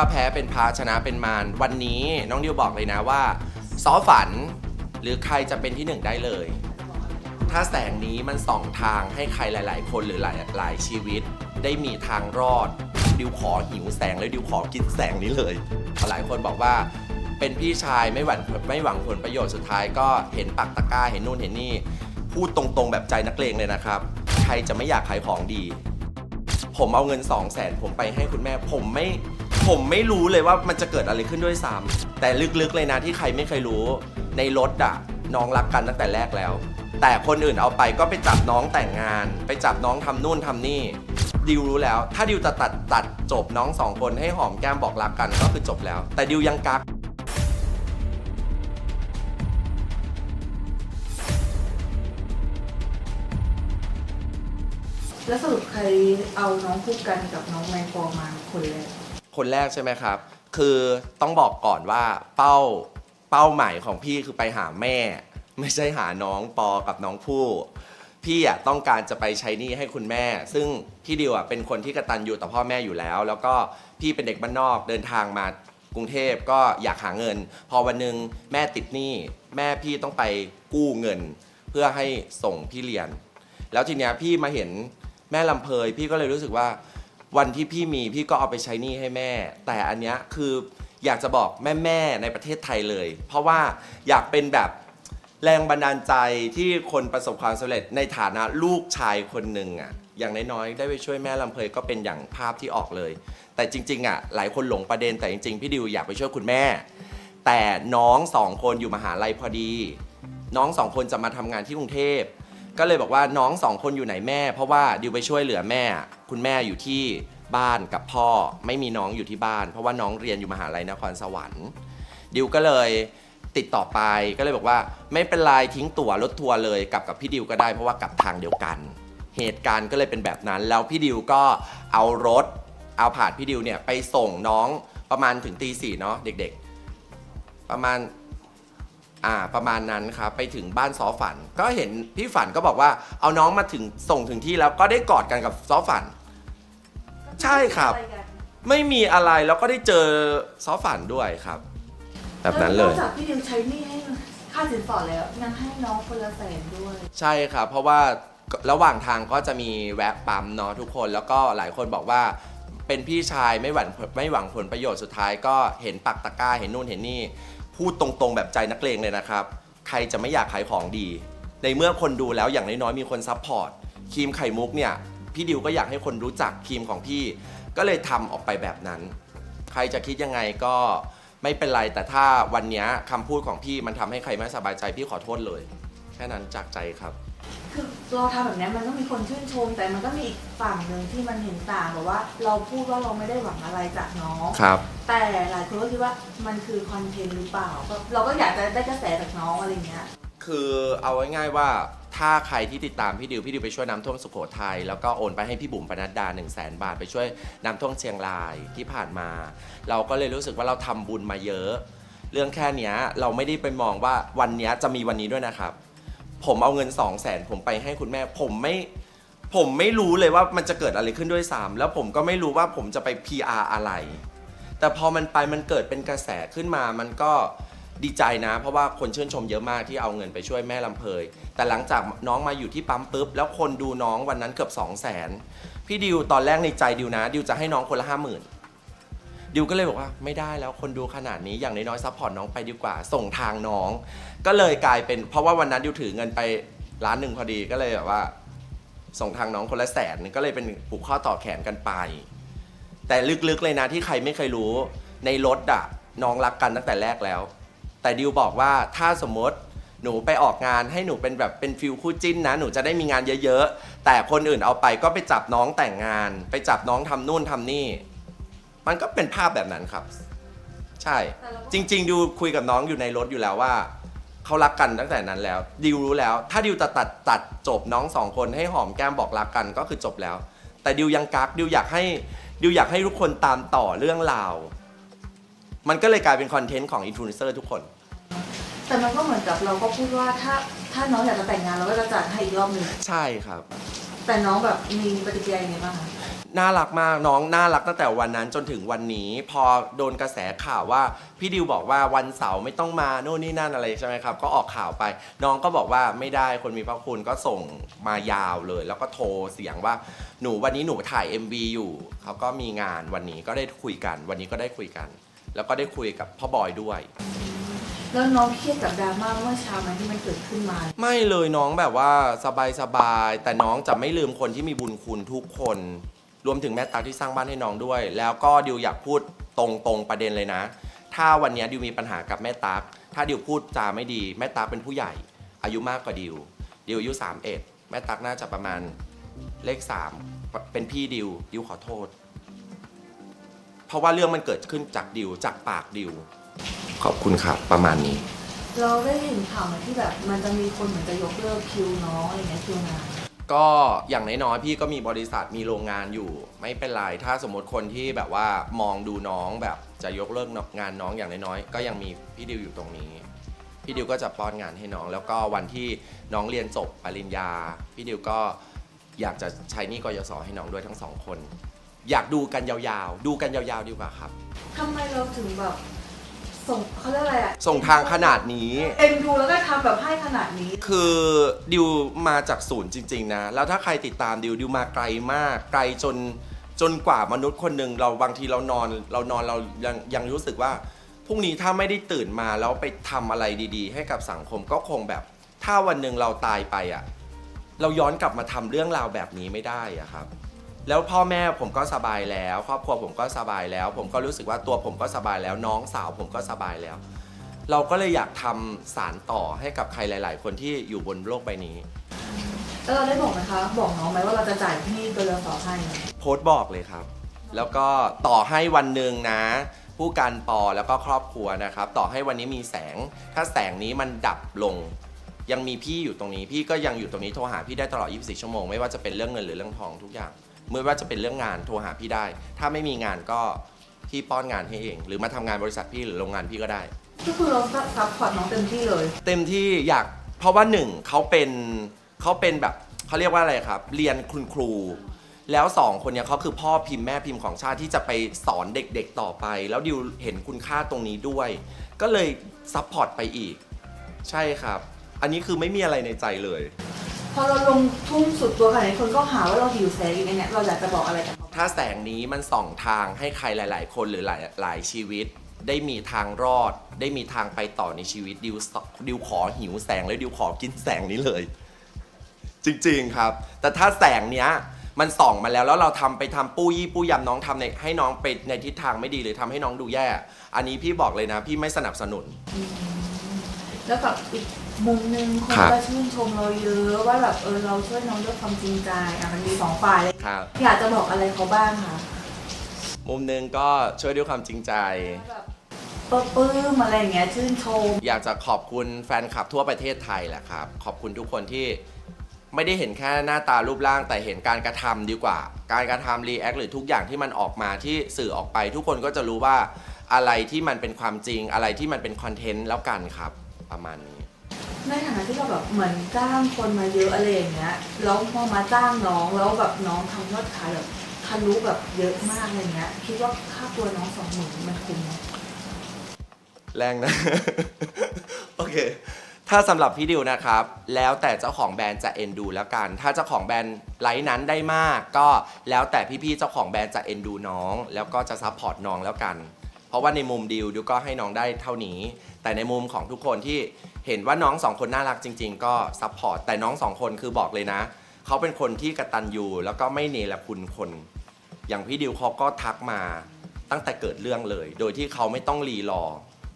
ว่าแพ้เป็นพาชนะเป็นมารวันนี้น้องดิวบอกเลยนะว่าซอฝันหรือใครจะเป็นที่หนึ่งได้เลย ถ้าแสงนี้มันส่องทางให้ใครหลาย ๆ คนหรือหลายหลายชีวิต ได้มีทางรอด ดิวขอหิวแสงแล้วดิวขอกินแสงนี้เลยหลายคนบอกว่าเป็นพี่ชายไม่หวังไม่หวังผลประโยชน์สุดท้ายก็เห็นปักตะกร้าเห็นนู่นเห็นนี่พูดตรงๆ แบบใจนักเลงเลยนะครับ ใครจะไม่อยากขายของดี ผมเอาเงิน2 0 0แสนผมไปให้คุณแม่ผมไม่ ผมไม่รู้เลยว่ามันจะเกิดอะไรขึ้นด้วยซ้ำแต่ลึกๆเลยนะที่ใครไม่เคยรู้ ในรถอะน้องรักกันตั้งแต่แรกแล้ว แต่คนอื่นเอาไปก็ไปจับน้องแต่งงาน ไปจับน้องทำนู่นทำนี่ ดิวรู้แล้ว ถ้าดิวจะตัดตัดจบน้องสองคนให้หอมแก้มบอกรักกันก็คือจบแล้ว แต่ดิวยังกัก แล้วสรุปใครเอาน้องคู่กันกับน้องแมงปอมาคนแรก คนแรกใช่ไหมครับ คือต้องบอกก่อนว่าเป้าเป้าหมายของพี่คือไปหาแม่ ไม่ใช่หาน้องปอกับน้องผู้ พี่อะต้องการจะไปใช้หนี้ให้คุณแม่ ซึ่งพี่ดิวอะเป็นคนที่กระตันอยู่ต่อพ่อแม่อยู่แล้ว แล้วก็พี่เป็นเด็กบ้านนอกเดินทางมากรุงเทพก็อยากหาเงิน พอวันหนึ่งแม่ติดหนี้แม่พี่ต้องไปกู้เงิน เพื่อให้ส่งพี่เรียน แล้วทีเนี้ยพี่มาเห็นแม่ลำเพยพี่ก็เลยรู้สึกว่า วันที่พี่มีพี่ก็เอาไปใช้หนี้ให้แม่ แต่อันเนี้ยคืออยากจะบอกแม่ๆในประเทศไทยเลย เพราะว่าอยากเป็นแบบแรงบันดาลใจที่คนประสบความสำเร็จในฐานะลูกชายคนหนึ่งอะอย่างน้อยๆได้ไปช่วยแม่ลำเพยก็เป็นอย่างภาพที่ออกเลย แต่จริง ๆอะหลายคนหลงประเด็นแต่จริงๆพี่ดิวอยากไปช่วยคุณแม่ แต่น้องสองคนอยู่มหาลัยพอดี น้องสองคนจะมาทำงานที่กรุงเทพ ก็เลยบอกว่าน้องสองคนอยู่ไหนแม่ เพราะว่าดิวไปช่วยเหลือแม่ คุณแม่อยู่ที่บ้านกับพ่อไม่มีน้องอยู่ที่บ้าน เพราะว่าน้องเรียนอยู่มหาลัยนครสวรรค์ดิวก็เลยติดต่อไปก็เลยบอกว่า ไม่เป็นไรทิ้งตั๋วรถทัวร์เลยกลับกับพี่ดิวก็ได้เพราะว่ากลับทางเดียวกัน เหตุการณ์ก็เลยเป็นแบบนั้น แล้วพี่ดิวก็เอารถเอาผ่านพี่ดิวเนี่ยไปส่งน้องประมาณถึงตีสี่เนาะเด็กๆ ประมาณ อ่าประมาณนั้นครับไปถึงบ้านซอฝัน ก็เห็นพี่ฝันก็บอกว่าเอาน้องมาถึงส่งถึงที่แล้วก็ได้กอดกันกับซอฝัน ใช่ครับ ไม่มีอะไรแล้วก็ได้เจอซอฝันด้วยครับ แบบนั้นเลยนอกจากพี่ดิวใช้หนี้ให้ค่าสินสอดแล้วยังให้น้องคนละแสนด้วย ใช่ครับ เพราะว่าระหว่างทางก็จะมีแวะปั๊มเนาะทุกคนแล้วก็หลายคนบอกว่า เป็นพี่ชายไม่หวังไม่หวังผลประโยชน์สุดท้ายก็เห็นปักตะกร้าเห็นนู่นเห็นนี่ พูดตรงๆแบบใจนักเลงเลยนะครับ ใครจะไม่อยากขายของดี ในเมื่อคนดูแล้วอย่างน้อยๆมีคนซัพพอร์ตครีมไข่มุกเนี่ย พี่ดิวก็อยากให้คนรู้จักครีมของพี่ ก็เลยทำออกไปแบบนั้น ใครจะคิดยังไงก็ไม่เป็นไร แต่ถ้าวันเนี้ยคำพูดของพี่มันทำให้ใครไม่สบายใจพี่ขอโทษเลย แค่นั้นจากใจครับ คือเราทำแบบเนี้ยมันก็มีคนชื่นชม แต่มันก็มีอีกฝั่งหนึ่งที่มันเห็นต่างแบบว่าเราพูดว่าเราไม่ได้หวังอะไรจากน้อง ครับ แต่หลายคนก็คิดว่ามันคือคอนเทนต์หรือเปล่าแบบเราก็อยากจะได้กระแสจากน้องอะไรเงี้ย คือเอาง่ายๆว่าถ้าใครที่ติดตามพี่ดิวพี่ดิวไปช่วยน้ำท่วมสุโขทัยแล้วก็โอนไปให้พี่บุ๋มปนัดดา 1 0 0 0 0แบาท ไปช่วยน้ำท่วมเชียงรายที่ผ่านมา เราก็เลยรู้สึกว่าเราทำบุญมาเยอะ เรื่องแค่เนี้ยเราไม่ได้ไปมองว่าวันเนี้ยจะมีวันนี้ด้วยนะครับ ผมเอาเงิน2 0 0แสนผมไปให้คุณแม่ ผมไม่ผมไม่รู้เลยว่ามันจะเกิดอะไรขึ้นด้วยซ้ำแล้วผมก็ไม่รู้ว่าผมจะไป PR อะไร แต่พอมันไปมันเกิดเป็นกระแสขึ้นมามันก็ดีใจนะ เพราะว่าคนชื่นชมเยอะมากที่เอาเงินไปช่วยแม่ลำเพย แต่หลังจากน้องมาอยู่ที่ปั๊มปุ๊บ แล้วคนดูน้องวันนั้นเกือบ 2 0 0แสนพี่ดิวตอนแรกในใจดิวนะ ดิวจะให้น้องคนละห้าหมื่น ดิวก็เลยบอกว่าไม่ได้แล้วคนดูขนาดนี้อย่างน้อยๆซัพพอร์ตน้องไปดีกว่า ส่งทางน้อง ก็เลยกลายเป็นเพราะว่าวันนั้นดิวถือเงินไปล้านหนึ่งพอดีก็เลยแบบว่า ส่งทางน้องคนละแสนก็เลยเป็นผูกข้อต่อแขนกันไป แต่ลึกๆเลยนะที่ใครไม่เคยรู้ในรถอะน้องรักกันตั้งแต่แรกแล้ว แต่ดิวบอกว่าถ้าสมมติหนูไปออกงานให้หนูเป็นแบบเป็นฟิลคู่จิ้นนะ หนูจะได้มีงานเยอะๆ แต่คนอื่นเอาไปก็ไปจับน้องแต่งงาน ไปจับน้องทำนู่นทำนี่ มันก็เป็นภาพแบบนั้นครับ ใช่แต่เราก็จริง ๆ ดิวคุยกับน้องอยู่ในรถอยู่แล้วว่าเขารักกันตั้งแต่นั้นแล้ว ดิวรู้แล้ว ถ้าดิวจะตัดตัดจบน้องสองคนให้หอมแก้มบอกรักกันก็คือจบแล้ว แต่ดิวยังกักดิวอยากให้ดิวอยากให้ทุกคนตามต่อเรื่องราว มันก็เลยกลายเป็นคอนเทนต์ของอินฟลูเอนเซอร์ทุกคน แต่มันก็เหมือนกับเราก็พูดว่าถ้าถ้าน้องอยากจะแต่งงานเราก็จะจัดให้อีกรอบหนึ่งใช่ครับ แต่น้องแบบมีปฏิกิริยายังไงบ้างคะ น่ารักมากน้องน่ารักตั้งแต่วันนั้นจนถึงวันนี้ พอโดนกระแสข่าวว่าพี่ดิวบอกว่าวันเสาร์ไม่ต้องมาโน่นนี่นั่นอะไรใช่ไหมครับ ก็ออกข่าวไป น้องก็บอกว่าไม่ได้คนมีพระคุณก็ส่งมายาวเลย แล้วก็โทรเสียงว่าหนูวันนี้หนูถ่าย MV อยู่เขาก็มีงานวันนี้ก็ได้คุยกัน วันนี้ก็ได้คุยกัน แล้วก็ได้คุยกับพ่อบอยด้วย แล้วน้องเครียดกับดราม่าเมื่อเช้าไหมที่มันเกิดขึ้นมา ไม่เลยน้องแบบว่าสบายสบายๆแต่น้องจะไม่ลืมคนที่มีบุญคุณทุกคน รวมถึงแม่ตักที่สร้างบ้านให้น้องด้วย แล้วก็ดิวอยากพูดตรงๆประเด็นเลยนะ ถ้าวันนี้ดิวมีปัญหากับแม่ตักถ้าดิวพูดจาไม่ดี แม่ตักเป็นผู้ใหญ่ อายุมากกว่าดิวดิวอายุ31แม่ตักน่าจะประมาณเลข3เป็นพี่ดิวดิวขอโทษ เพราะว่าเรื่องมันเกิดขึ้นจากดิวจากปากดิวขอบคุณครับประมาณนี้ เราได้เห็นข่าวไหมที่แบบมันจะมีคนเหมือนจะยกเลิกคิวน้องอะไรเงี้ยคิวงาน ก็อย่างน้อยๆพี่ก็มีบริษัทมีโรงงานอยู่ ไม่เป็นไรถ้าสมมติคนที่แบบว่ามองดูน้องแบบจะยกเลิกงานน้องอย่างน้อยๆก็ยังมีพี่ดิวอยู่ตรงนี้พี่ดิวก็จะป้อนงานให้น้อง แล้วก็วันที่น้องเรียนจบปริญญา พี่ดิวก็อยากจะใช้หนี่กยศให้น้องด้วยทั้งสองคน อยากดูกันยาวๆ ดูกันยาวๆดีกว่าครับ ทำไมเราถึงแบบ ส่งเขาเรียกอะไรอะส่งทางขนาดนี้ เอ็นดูแล้วก็ทำแบบให้ขนาดนี้ คือดิวมาจากศูนย์จริง ๆ นะ แล้วถ้าใครติดตามดิวดิวมาไกลมาก ไกลจนจนกว่ามนุษย์คนหนึ่งเราบางทีเรานอน เรานอนเรายังยังรู้สึกว่าพรุ่งนี้ถ้าไม่ได้ตื่นมาแล้วไปทำอะไรดี ๆ ให้กับสังคมก็คงแบบ ถ้าวันหนึ่งเราตายไปอะเราย้อนกลับมาทำเรื่องราวแบบนี้ไม่ได้อะครับ แล้วพ่อแม่ผมก็สบายแล้ว ครอบครัวผมก็สบายแล้ว ผมก็รู้สึกว่าตัวผมก็สบายแล้ว น้องสาวผมก็สบายแล้ว เราก็เลยอยากทำสารต่อให้กับใครหลาย ๆ คนที่อยู่บนโลกใบนี้ แล้วเราได้บอกไหมคะ บอกน้องไหมว่าเราจะจ่ายที่ตัวเรือสอให้ โพสต์บอกเลยครับ แล้วก็ต่อให้วันหนึ่งนะ ผู้การปอแล้วก็ครอบครัวนะครับ ต่อให้วันนี้มีแสง ถ้าแสงนี้มันดับลง ยังมีพี่อยู่ตรงนี้ พี่ก็ยังอยู่ตรงนี้โทรหาพี่ได้ตลอด 24 ชั่วโมง ไม่ว่าจะเป็นเรื่องเงินหรือเรื่องทองทุกอย่าง ไม่ว่าจะเป็นเรื่องงานโทรหาพี่ได้ ถ้าไม่มีงานก็พี่ป้อนงานให้เอง หรือมาทำงานบริษัทพี่หรือโรงงานพี่ก็ได้ ก็คือเราซัพพอร์ตน้องเต็มที่เลย เต็มที่อยากเพราะว่าหนึ่งเขาเป็นเขาเป็นแบบเขาเรียกว่าอะไรครับ เรียนคุณครู แล้วสองคนเนี้ยเขาคือพ่อพิมพ์แม่พิมพ์ของชาติที่จะไปสอนเด็กๆต่อไป แล้วดิวเห็นคุณค่าตรงนี้ด้วย ก็เลยซัพพอร์ตไปอีก ใช่ครับ อันนี้คือไม่มีอะไรในใจเลย พอเราลงทุ่มสุดตัวขนาดนี้คนก็หาว่าเราหิวแสงอย่างเงี้ยเราอยากจะบอกอะไรกับเขาถ้าแสงนี้มันส่องทางให้ใครหลาย ๆ คนหรือหลายหลายชีวิต ได้มีทางรอด ได้มีทางไปต่อในชีวิตดิวสดิวขอหิวแสงเลยดิวขอกินแสงนี้เลย จริง ๆ ครับ แต่ถ้าแสงเนี้ยมันส่องมาแล้วแล้วเราทำไปทำปู้ยี่ปู้ยำน้องทำในให้น้องไปในทิศทางไม่ดีหรือทำให้น้องดูแย่ อันนี้พี่บอกเลยนะ พี่ไม่สนับสนุน แล้วกับอีกมุมหนึงคนครับ ก็ชื่นชมเราเยอะว่าแบบเออเราช่วยน้องด้วยความจริงใจอะมันมีสองฝ่ายเลยครับ อยากจะบอกอะไรเขาบ้างคะมุมหนึ่งก็ช่วยด้วยความจริงใจ แบบปลื้มอะไรอย่างเงี้ยชื่นชม อยากจะขอบคุณแฟนคลับทั่วประเทศไทยแหละครับ ขอบคุณทุกคนที่ไม่ได้เห็นแค่หน้าตารูปร่างแต่เห็นการกระทำดีกว่า การกระทำรีแอคหรือทุกอย่างที่มันออกมาที่สื่อออกไป ทุกคนก็จะรู้ว่าอะไรที่มันเป็นความจริงอะไรที่มันเป็นคอนเทนต์แล้วกันครับ ประมาณนี้ ในฐานะที่เราแบบเหมือนจ้างคนมาเยอะอะไรอย่างเงี้ยแล้วพอมาจ้างน้องแล้วแบบน้องทำยอดขายแบบทะลุแบบเยอะมากอะไรเงี้ยคิดว่าค่าตัวน้องสองหมื่นมันคุ้มไหมแรงนะ โอเค ถ้าสำหรับพี่ดิวนะครับ แล้วแต่เจ้าของแบรนด์จะเอ็นดูแล้วกัน ถ้าเจ้าของแบรนด์ไลท์นั้นได้มาก ก็แล้วแต่พี่ๆเจ้าของแบรนด์จะเอ็นดูน้อง แล้วก็จะซัพพอร์ตน้องแล้วกัน เพราะว่าในมุมดิวดิวก็ให้น้องได้เท่านี้ แต่ในมุมของทุกคนที่เห็นว่าน้องสองคนน่ารักจริง ๆ ก็ซัพพอร์ตแต่น้องสองคนคือบอกเลยนะ เขาเป็นคนที่กระตันยูแล้วก็ไม่เนรคุณคน อย่างพี่ดิวเขาก็ทักมาตั้งแต่เกิดเรื่องเลย โดยที่เขาไม่ต้องรีรอ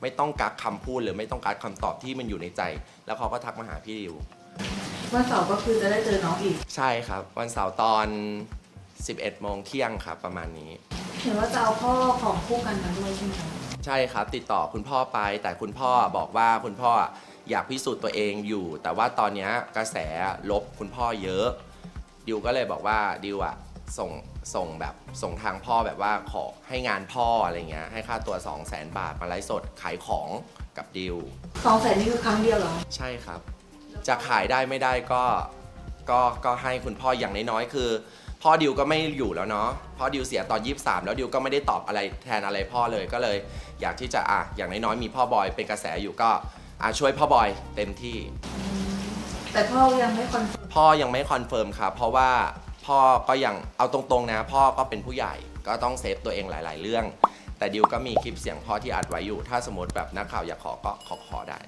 ไม่ต้องกักคำพูดหรือไม่ต้องกักคำตอบที่มันอยู่ในใจ แล้วเขาก็ทักมาหาพี่ดิว วันเสาร์ก็คือจะได้เจอน้องอีก ใช่ครับ วันเสาร์ตอน 11โมงเที่ยงครับประมาณนี้ เห็นว่าจะเอาพ่อของคู่กันมาด้วยใช่ไหมคะใช่ครับ ติดต่อคุณพ่อไป แต่คุณพ่อบอกว่าคุณพ่ออยากพิสูจน์ตัวเองอยู่ แต่ว่าตอนเนี้ยกระแสลบคุณพ่อเยอะ ดิวก็เลยบอกว่าดิวอะส่งส่งแบบส่งทางพ่อแบบว่าขอให้งานพ่ออะไรเงี้ยให้ค่าตัว 2 0 0 0 0 0บาทมาไลฟ์สดขายของกับดิว สองแสนนี่คือครั้งเดียวเหรอ ใช่ครับ จะขายได้ไม่ได้ก็ก็ก็ให้คุณพ่ออย่างน้อยๆคือ พ่อดิวก็ไม่อยู่แล้วเนาะพ่อดิวเสียตอน 23 แล้วดิวก็ไม่ได้ตอบอะไรแทนอะไรพ่อเลยก็เลย อยากที่จะอะอย่างน้อยๆมีพ่อบอยเป็นกระแสอยู่ก็อะช่วยพ่อบอยเต็มที่ แต่พ่อยังไม่คอนเฟิร์มพ่อยังไม่คอนเฟิร์มครับเพราะว่าพ่อก็ยังเอาตรงๆนะ พ่อก็เป็นผู้ใหญ่ก็ต้องเซฟตัวเองหลาย ๆ เรื่อง แต่ดิวก็มีคลิปเสียงพ่อที่อัดไว้อยู่ ถ้าสมมติแบบนักข่าวอยากขอก็ขอขอได้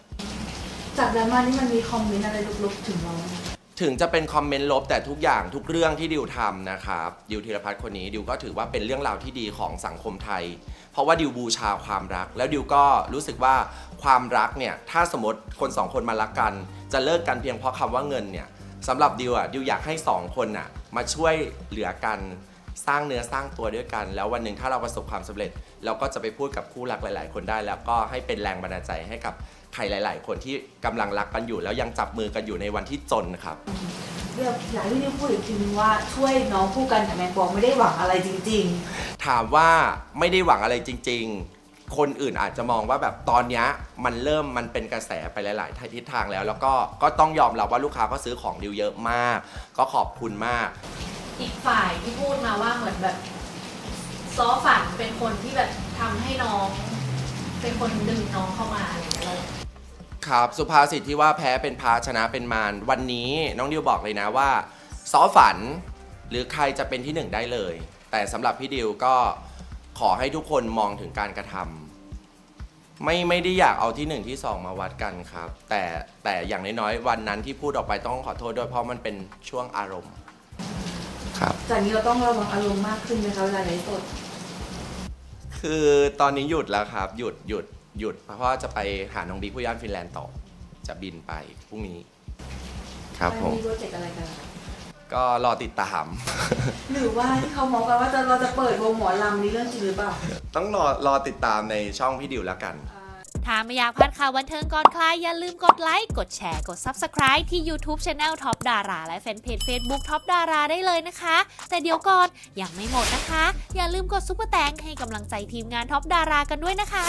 จากดราม่านี้มันมีคอมเมนต์อะไรลุกๆถึงเราไหม ถึงจะเป็นคอมเมนต์ลบแต่ทุกอย่างทุกเรื่องที่ดิวทำนะครับดิวธีรพัฒน์คนนี้ดิวก็ถือว่าเป็นเรื่องราวที่ดีของสังคมไทย เพราะว่าดิวบูชาความรัก แล้วดิวก็รู้สึกว่าความรักเนี่ยถ้าสมมติคนสองคนมารักกัน จะเลิกกันเพียงเพราะคำว่าเงินเนี่ยสำหรับดิวอะดิวอยากให้สองคนน่ะมาช่วยเหลือกันสร้างเนื้อสร้างตัวด้วยกัน แล้ววันหนึ่งถ้าเราประสบความสำเร็จ เราก็จะไปพูดกับคู่รักหลาย ๆ คนได้ แล้วก็ให้เป็นแรงบันดาลใจให้กับ ใครหลาย ๆ คนที่กำลังรักกันอยู่ แล้วยังจับมือกันอยู่ในวันที่จนครับเดี๋ยวอยากให้นิวพูดอีกทีนึงว่าช่วยน้องคู่กันกับแมงปองไม่ได้หวังอะไรจริง ถามว่าไม่ได้หวังอะไรจริง ๆ คนอื่นอาจจะมองว่าแบบตอนเนี้ยมันเริ่มมันเป็นกระแสไปหลาย ๆ ทิศทางแล้ว แล้วก็ก็ต้องยอมรับว่าลูกค้าก็ซื้อของดิวเยอะมาก ก็ขอบคุณมาก อีกฝ่ายที่พูดมาว่าเหมือนแบบซอฝันเป็นคนที่แบบทำให้น้อง เป็นคนดึงน้องเข้ามาอะไรอย่างเงี้ยเรา ครับสุภาษิตที่ว่าแพ้เป็นพาชนะเป็นมารวันนี้น้องดิวบอกเลยนะว่าซอฝันหรือใครจะเป็นที่หนึ่งได้เลย แต่สำหรับพี่ดิวก็ขอให้ทุกคนมองถึงการกระทำไม่ไม่ได้อยากเอาที่หนึ่งที่สองมาวัดกันครับ แต่แต่อย่างน้อยๆวันนั้นที่พูดออกไปต้องขอโทษด้วยเพราะมันเป็นช่วงอารมณ์ครับๆจากนี้เราต้องระวังอารมณ์มากขึ้นไหมคะเวลาไลฟ์สด คือตอนนี้หยุดแล้วครับ หยุดหยุด หยุดเพราะว่าจะไปหาน้องบิ๊กผู้ย่านฟินแลนด์ต่อ จะบินไปพรุ่งนี้ ครับผม มีโปรเจกต์อะไรกันคะก็รอติดตาม หรือว่าที่เขามองกันว่าจะเราจะเปิดวงหมอลำนี่เรื่องจริงหรือเปล่า ต้องรอรอติดตามในช่องพี่ดิวแล้วกัน ถ้าไม่อยากพลาดข่าวบันเทิงก่อนใครอย่าลืมกดไลค์ กดแชร์ กด Subscribe ที่ YouTube Channel Top Dara และแฟนเพจ Facebook Top Dara ได้เลยนะคะ แต่เดี๋ยวก่อนยังไม่หมดนะคะ อย่าลืมกดซุปเปอร์แตงให้กำลังใจทีมงาน Top Dara กันด้วยนะคะ